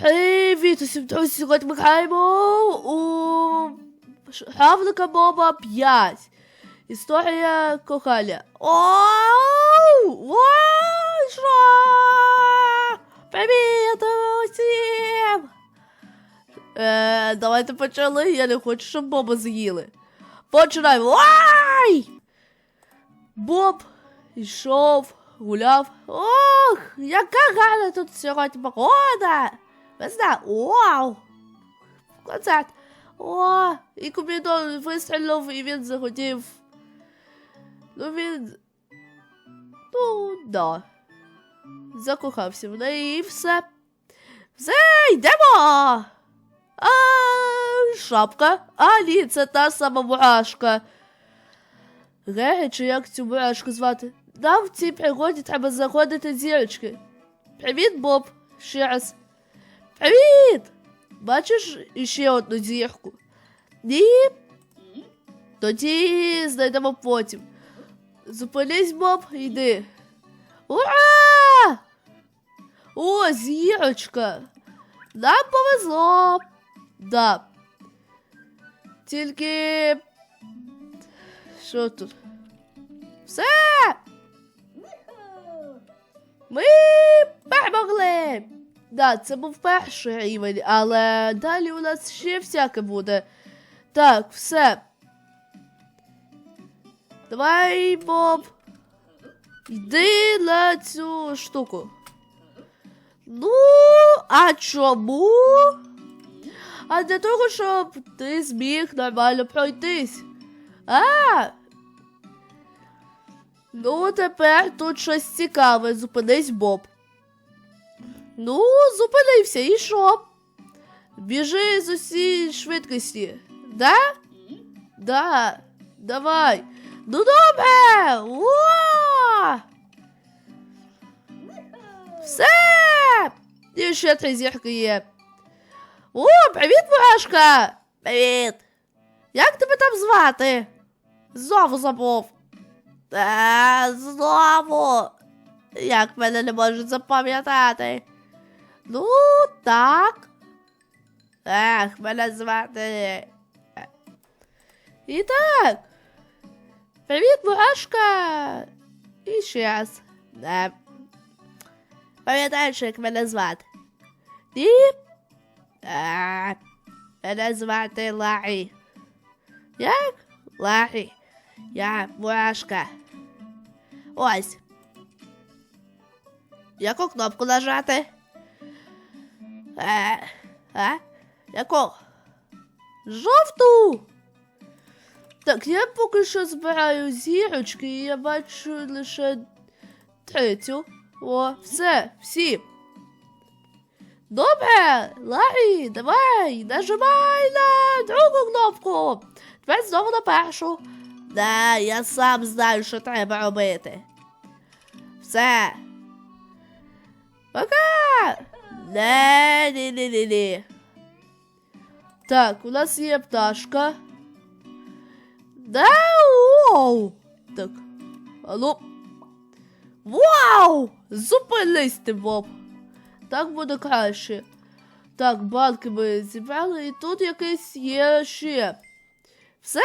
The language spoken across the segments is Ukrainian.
Привіт усім друзі! Сьогодні ми граємо у Гавлика Боба 5. Історія кохання. Оу! Що? Привіт усім! Е, давайте почали, я не хочу, щоб Боба з'їли. Починаємо. Ой! Боб йшов, гуляв. Ох, яка гарна тут сьогодні погода! Весна, вау! Концерт. О, і Купідон вистрілив, і він захотів. Ну він. Ну, да. Закохався в неї і все. Все, йдемо! А, шапка. А, ні, це та сама мурашка. Геге, чи як цю мурашку звати? Нам в цій пригоді треба заходити зірочки. Привіт, Боб. Ще раз. Привіт! Бачиш іще одну зірку? Ні? Тоді знайдемо потім. Зупинись, Боб, йди. Ура! О, зірочка! Нам повезло. Да. Тільки. Що тут? Все! Ми перемогли! Да, це був перший рівень, але далі у нас ще всяке буде. Так, все. Давай, Боб. Йди на цю штуку. Ну, а чому? А для того, щоб ти зміг нормально пройтись. А. Ну, тепер тут щось цікаве. Зупинись, Боб. Ну, зупинився і що? Біжи з усій швидкості. Да? Да. Давай. Ну добре. Все. І ще три зірки є. О, привіт, мурашка! Привіт! Як тебе там звати? Знову забув. Та, знову. Як мене не можуть запам'ятати? Ну, так. Ех, мене звати. І так. Привіт, мурашка. І ще раз. Не. Пам'ятаєш, як мене звати? Ні? А, мене звати Ларі. Як? Ларі. Я мурашка. Ось. Яку кнопку нажати? Е, а? Яку? Жовту. Так, я поки що збираю зірочки, і я бачу лише третю. О, все, всі. Добре, Ларі, давай, нажимай на другу кнопку. Тепер знову на першу. Да, я сам знаю, що треба робити. Все. Пока! Не, ні, ні, ні, ні. Так, у нас є пташка. Да, оу. Так. Алло. Вау! Зупинись ти, Боб. Так буде краще. Так, банки ми зібрали, і тут якийсь є ще. Все!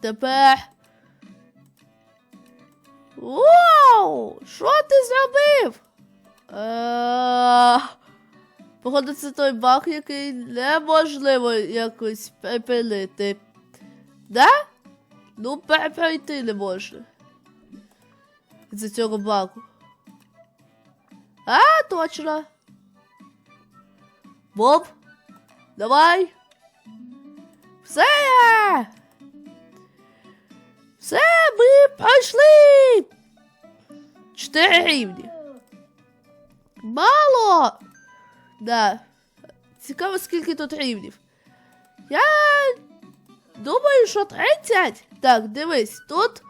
Тепер. Вау! Що ти зробив? Е, Походу, це той баг, який неможливо якось припинити. Да? Ну, перепройти не можна. За цього багу. А, точно. Боб, давай. Все. Все, ми пройшли. Чотири рівні. Мало. Да. Цікаво, скільки тут рівнів. Я думаю, що 30. Так, дивись, тут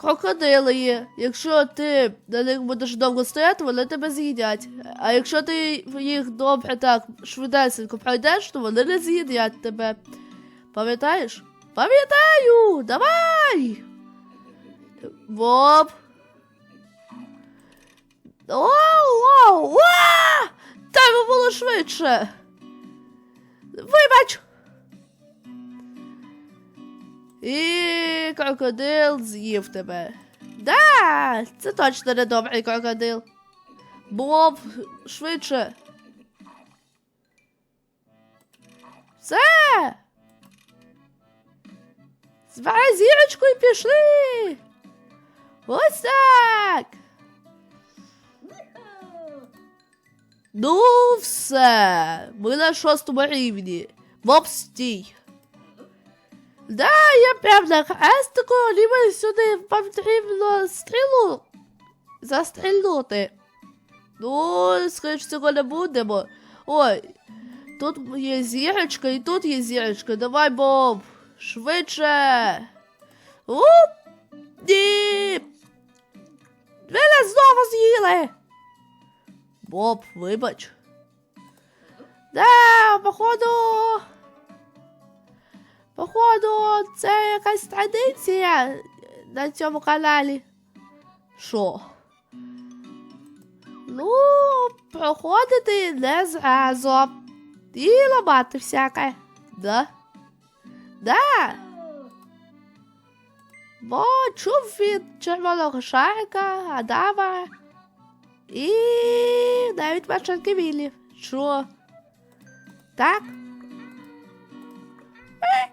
крокодили є. Якщо ти на них будеш довго стояти, вони тебе з'їдять. А якщо ти їх добре так швидесенько пройдеш, то вони не з'їдять тебе. Пам'ятаєш? Пам'ятаю! Давай! Боб! Вау, вау, вау! було швидше. Вибач. І крокодил з'їв тебе. Да, це точно не добрий крокодил. Боб, швидше. Все. Збирай зірочку і пішли. Ось так. Ну, все. Ми на шостому рівні. Боб стій. Да, я прям на хрестику, ніби сюди потрібно стрілу застрільнути. Ну, скоріш цього не будемо. Ой, тут є зірочка і тут є зірочка. Давай, Боб, швидше. Уп! Ні! Нас знову з'їли. Боб, вибач. Да, походу. Походу, це якась традиція на цьому каналі. Що? Ну, проходити не зразу. І ламати всяке. Да? Да. Бо чув від червоного шарика, Адама і навіть машинки Віллі. Що? Так? Е?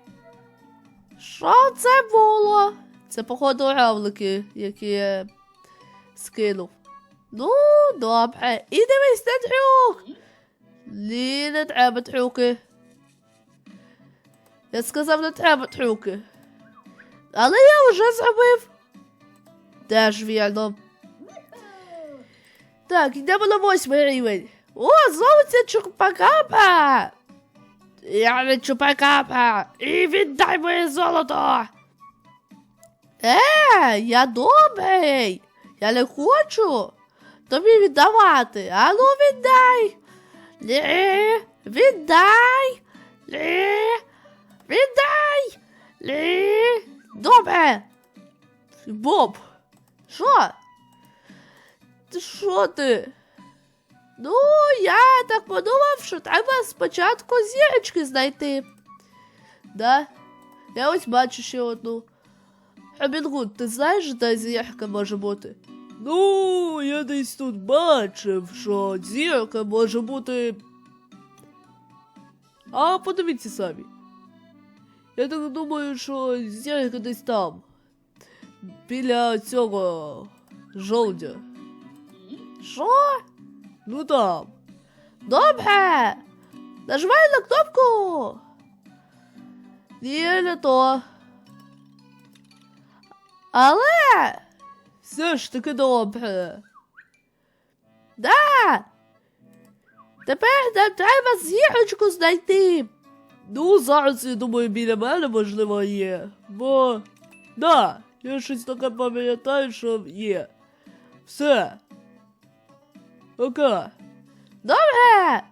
Що це було? Це, походу, равлики, які я скинув. Ну, добре. І дивись на трюк. Ні, не треба трюки. Я сказав, не треба трюки. Але я вже зробив. Теж вірно. Так, йдемо на восьмий рівень. О, знову ця чупакапа! Я не чупакапа! І віддай моє золото! Е, я добрий! Я не хочу тобі віддавати. Ану віддай! Ні, віддай! Ні, віддай! Ні. Добре! Боб! Що? Що ти? Ну, я так подумав, що треба спочатку зірочки знайти. Да? Я ось бачу ще одну. Робінгуд, ти знаєш, де зірка може бути? Ну, я десь тут бачив, що зірка може бути. А подивіться самі. Я так думаю, що зірка десь там. Біля цього жовдя. Що? Ну там. Добре. Нажимай на кнопку. Ні, не то. Але все ж таки добре. Да. Тепер нам треба зірочку знайти. Ну, зараз, я думаю, біля мене можливо є. Бо. Да, я щось таке пам'ятаю, що є. Все. Окей. Добре.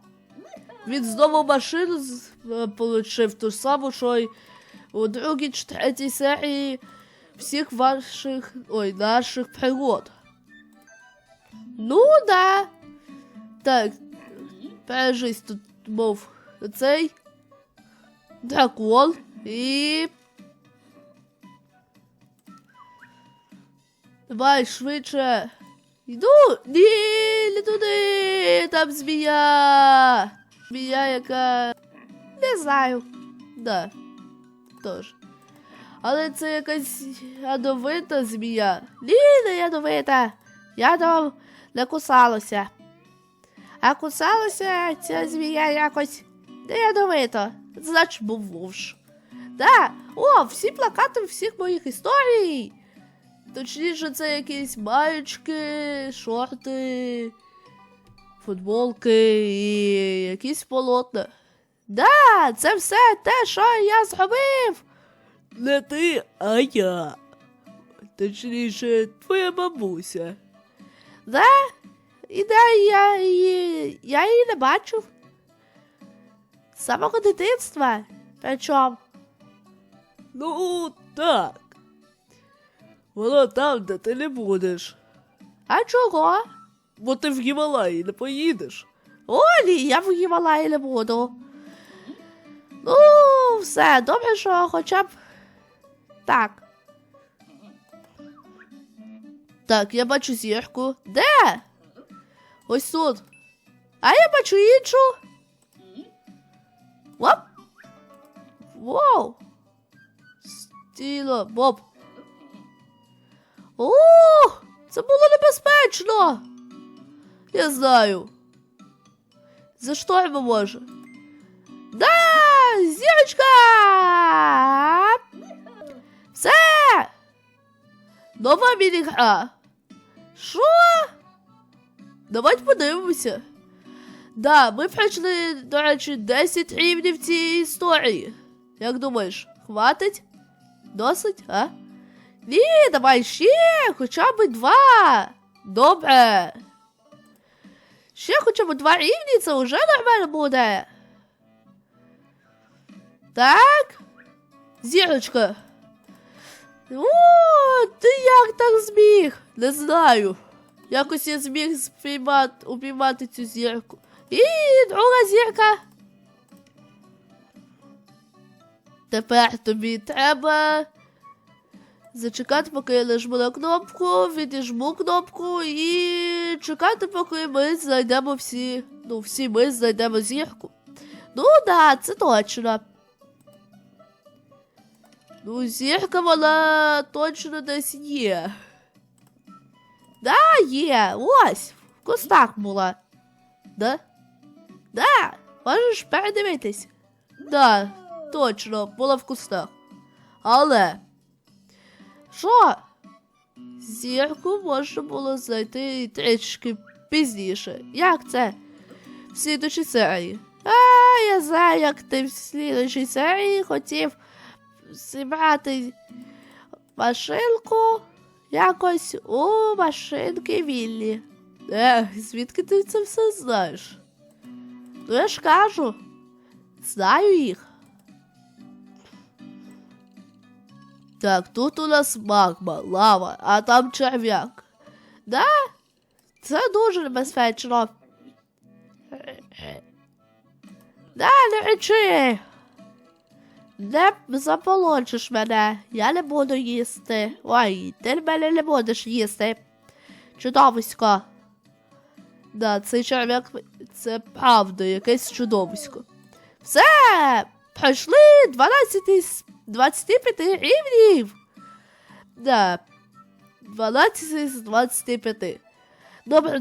Він знову машину е, получив ту саму, що й у другій чи третій серії всіх ваших. ой, наших пригод. Ну да. Так. Пережись тут був цей дракон і. Давай швидше. Йду! Ні, не туди! Там змія! Змія, яка. Не знаю. Да. Тож. Але це якась ядовита змія. Ні, не ядовита. Ядом не кусалося. А кусалося ця змія якось не ядовито. Значить, був вовш. Да. О, всі плакати всіх моїх історій. Точніше, це якісь маєчки, шорти, футболки і якісь полотна. Да, це все те, що я зробив. Не ти, а я. Точніше, твоя бабуся. Да? І де я її. Я її не бачив. З самого дитинства. Причому. Ну, так. Вона там, де ти не будеш. А чого? Бо ти в Гімалаї не поїдеш. О, ні, я в Гімалаї не буду. Ну, все, добре, що хоча б. Так. Так, я бачу зірку. Де? Ось тут. А я бачу іншу. Оп. Воу. Стіло, Боб. О, це було небезпечно. Я знаю. Заштормо може. Да! Зірочка! Все! Нова мінігра. Що? Давайте подивимося. Да, ми пройшли, до речі, 10 рівнів цієї історії. Як думаєш, хватить? Досить, а? Ні, давай ще, хоча б два. Добре. Ще хоча б два рівні, це вже нормально буде. Так. Зірочка. О, ти як так зміг? Не знаю. Якось я зміг спіймати, упіймати цю зірку. І друга зірка. Тепер тобі треба зачекати, поки я нажму на кнопку, відіжму кнопку і чекати, поки ми знайдемо всі. Ну, всі ми знайдемо зірку. Ну да, це точно. Ну, зірка вона точно десь є. Да, є. Ось, в кустах була. Да? Да, можеш передивитись. Да, точно, була в кустах. Але. Що? Зірку можна було знайти трішки пізніше. Як це? В слідучій серії. А, я знаю, як ти в слідучій серії хотів зібрати машинку якось у машинки вільні. Ех, звідки ти це все знаєш? Ну я ж кажу, знаю їх. Так, тут у нас магма, лава, а там черв'як. Да? Це дуже небезпечно. Да, не речи. Не заполончиш мене, я не буду їсти. Ой, ти мене не будеш їсти. Чудовисько. Да, цей черв'як це правда, якесь чудовисько. Все! Пройшли 12 із 25 рівнів. Да. 12 з 25. Добре,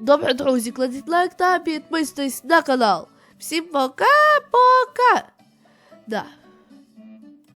добре, друзі, кладіть лайк та підписуйтесь на канал. Всім пока-пока. Да.